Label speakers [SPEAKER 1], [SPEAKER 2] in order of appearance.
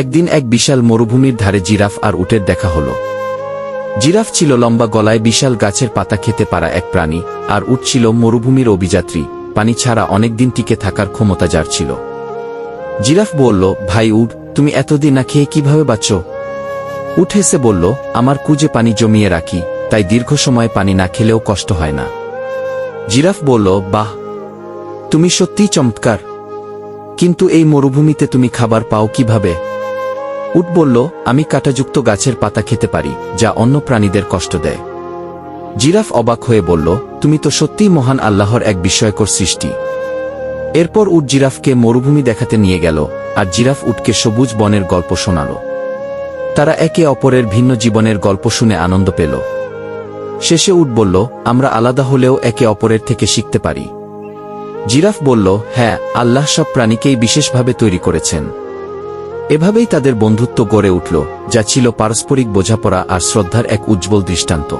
[SPEAKER 1] একদিন এক বিশাল মরুভূমির ধারে জিরাফ আর উটের দেখা হলো। জিরাফ ছিল লম্বা গলায় বিশাল গাছের পাতা খেতে পারা এক প্রাণী, আর উট ছিল মরুভূমির অভিযাত্রী, পানি ছাড়া অনেকদিন টিকে থাকার ক্ষমতা যার ছিল। জিরাফ বলল, ভাই উট, তুমি এতদিন না খেয়ে কীভাবে বাঁচ? উঠ হেসে বলল, আমার কুজে পানি জমিয়ে রাখি, তাই দীর্ঘ সময় পানি না খেলেও কষ্ট হয় না। জিরাফ বলল, বাহ, তুমি সত্যিই চমৎকার। কিন্তু এই মরুভূমিতে তুমি খাবার পাও কীভাবে? উট বলল, আমি কাঁটাযুক্ত গাছের পাতা খেতে পারি, যা অন্য প্রাণীদের কষ্ট দেয়। জিরাফ অবাক হয়ে বলল, তুমি তো সত্যিই মহান আল্লাহর এক বিস্ময়কর সৃষ্টি। এরপর উট জিরাফকে মরুভূমি দেখাতে নিয়ে গেল, আর জিরাফ উটকে সবুজ বনের গল্প শোনাল। তারা একে অপরের ভিন্ন জীবনের গল্প শুনে আনন্দ পেল। শেষে উট বলল, আমরা আলাদা হলেও একে অপরের থেকে শিখতে পারি। জিরাফ বলল হ্যাঁ আল্লাহ সব প্রাণীকেই বিশেষভাবে তৈরি করেছেন। এভাবেই তাদের বন্ধুত্ব গড়ে উঠল যা ছিল পারস্পরিক বোঝাপড়া আর শ্রদ্ধার এক উজ্জ্বল দৃষ্টান্ত।